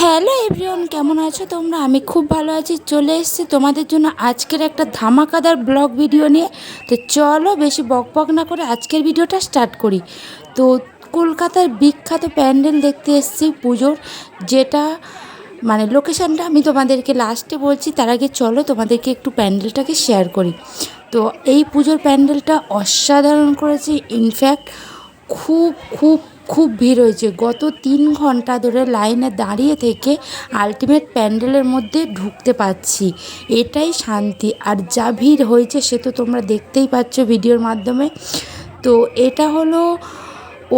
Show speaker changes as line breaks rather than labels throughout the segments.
Hello everyone, কেমন আছো তোমরা? আমি খুব ভালো আছি, চলে এসেছি তোমাদের জন্য আজকের একটা ধামাকাদার ব্লগ ভিডিও নিয়ে। তো চলো বেশি বক বক না করে আজকের ভিডিওটা স্টার্ট করি। তো কলকাতার বিখ্যাত প্যান্ডেল দেখতে এসেছি পুজোর, যেটা মানে লোকেশানটা আমি তোমাদেরকে লাস্টে বলছি, তার আগে চলো তোমাদেরকে একটু প্যান্ডেলটাকে শেয়ার করি। তো এই পুজোর প্যান্ডেলটা অসাধারণ করেছে ইনফ্যাক্ট খুব খুব খুব ভিড় হয়েছে। গত তিন ঘণ্টা ধরে লাইনে দাঁড়িয়ে থেকে আলটিমেট প্যান্ডেলের মধ্যে ঢুকতে পারছি। এটাই শান্তি। আর যা ভিড় হয়েছে সে তো তোমরা দেখতেই পাচ্ছ ভিডিওর মাধ্যমে। তো এটা হলো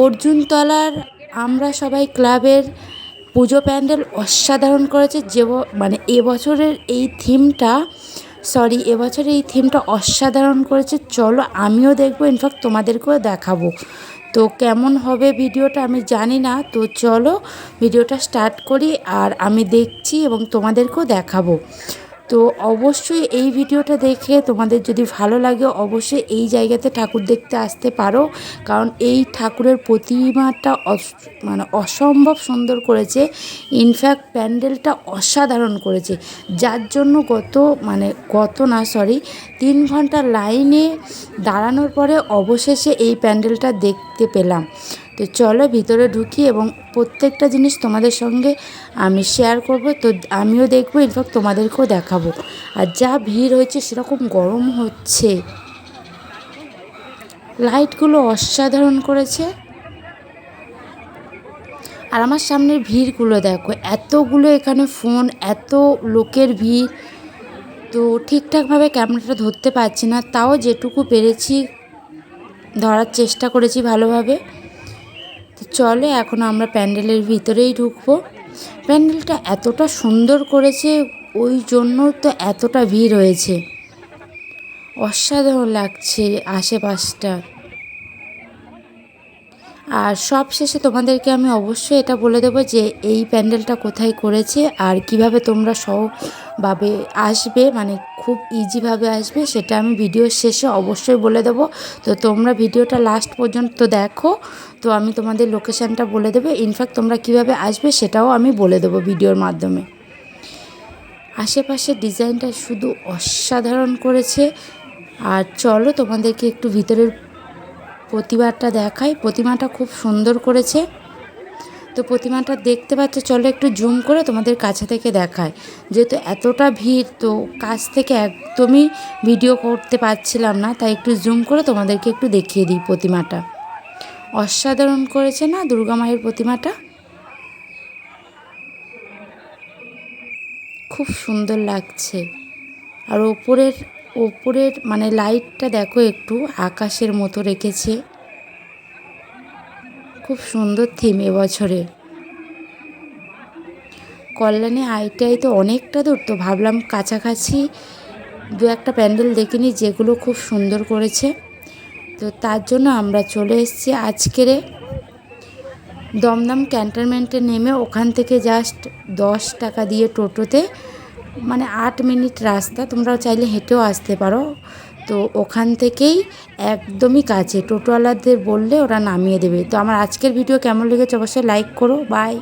অর্জুনতলার আমরা সবাই ক্লাবের পুজো প্যান্ডেল অসাধারণ করেছে। যে মানে এবছরের এই থিমটা সরি এবছরের এই থিমটা অসাধারণ করেছে। চলো আমিও দেখব ইনফ্যাক্ট তোমাদেরকেও দেখাবো। তো কেমন হবে ভিডিওটা আমি জানি না, তো চলো ভিডিওটা স্টার্ট করি আর আমি দেখছি এবং তোমাদেরকেও দেখাবো। তো অবশ্যই এই ভিডিওটা দেখে তোমাদের যদি ভালো লাগে, অবশ্যই এই জায়গাতে ঠাকুর দেখতে আসতে পারো। কারণ এই ঠাকুরের প্রতিমাটা মানে অসম্ভব সুন্দর করেছে। ইনফ্যাক্ট প্যান্ডেলটা অসাধারণ করেছে। যার জন্য গত মানে গত না সরি তিন ঘণ্টা লাইনে দাঁড়ানোর পরে অবশেষে এই প্যান্ডেলটা দেখতে পেলাম। তো চলো ভিতরে ঢুকি এবং প্রত্যেকটা জিনিস তোমাদের সঙ্গে আমি শেয়ার করব। তো আমিও দেখব ইনফ্যাক্ট তোমাদেরকেও দেখাবো। আর যা ভিড় হয়েছে সেরকম গরম হচ্ছে। লাইটগুলো অসাধারণ করেছে। আর আমার সামনের ভিড়গুলো দেখো, এতগুলো এখানে ফোন এত লোকের ভিড়। তো ঠিকঠাকভাবে ক্যামেরাটা ধরতে পারছি না, তাও যেটুকু পেরেছি, ধরার চেষ্টা করেছি ভালোভাবে। তো চলে এখন আমরা প্যান্ডেলের ভিতরেই ঢুকবো। প্যান্ডেলটা এতটা সুন্দর করেছে, ওই জন্য তো এতটা ভিড় হয়েছে। অসাধারণ লাগছে আশেপাশটা। আর সব শেষে তোমাদেরকে আমি অবশ্যই এটা বলে দেবো যে এই প্যান্ডেলটা কোথায় করেছে আর কীভাবে তোমরা সহভাবে আসবে মানে খুব ইজিভাবে আসবে, সেটা আমি ভিডিওর শেষে অবশ্যই বলে দেবো। তো তোমরা ভিডিওটা লাস্ট পর্যন্ত দেখো। তো আমি তোমাদের লোকেশানটা বলে দেবো। ইনফ্যাক্ট তোমরা কীভাবে আসবে সেটাও আমি বলে দেবো ভিডিওর মাধ্যমে। আশেপাশের ডিজাইনটা শুধু অসাধারণ করেছে। আর চলো তোমাদেরকে একটু ভিতরের প্রতিমাটা দেখাই প্রতিমাটা খুব সুন্দর করেছে। তো প্রতিমাটা দেখতে পাচ্ছ, চলো একটু জুম করে তোমাদের কাছে থেকে দেখায়। যেহেতু এতটা ভিড়, তো কাছ থেকে একদমই ভিডিও করতে পারছিলাম না, তাই একটু জুম করে তোমাদেরকে একটু দেখিয়ে দিই প্রতিমাটা। অসাধারণ করেছে না দুর্গা মায়ের প্রতিমাটা? খুব সুন্দর লাগছে। আর ওপরের ওপরের মানে লাইটটা দেখো একটু আকাশের মতো রেখেছে। খুব সুন্দর থিম এবছরে কল্যাণী আইটিআই তো অনেকটা দূর, তো ভাবলাম কাছাকাছি দু একটা প্যান্ডেল দেখিনি যেগুলো খুব সুন্দর করেছে। তো তার জন্য আমরা চলে এসেছি আজকেরে দমদম ক্যান্টনমেন্টে নেমে ওখান থেকে জাস্ট দশ টাকা দিয়ে টোটোতে মানে আট মিনিট রাস্তা তোমরা চাইলে হেঁটেও আসতে পারো। তো ওখান থেকেই একদমই কাছে, টোটোওয়ালাদের বললে ওরা নামিয়ে দেবে। তো আমার আজকের ভিডিও কেমন লেগেছে অবশ্যই লাইক করো। বাই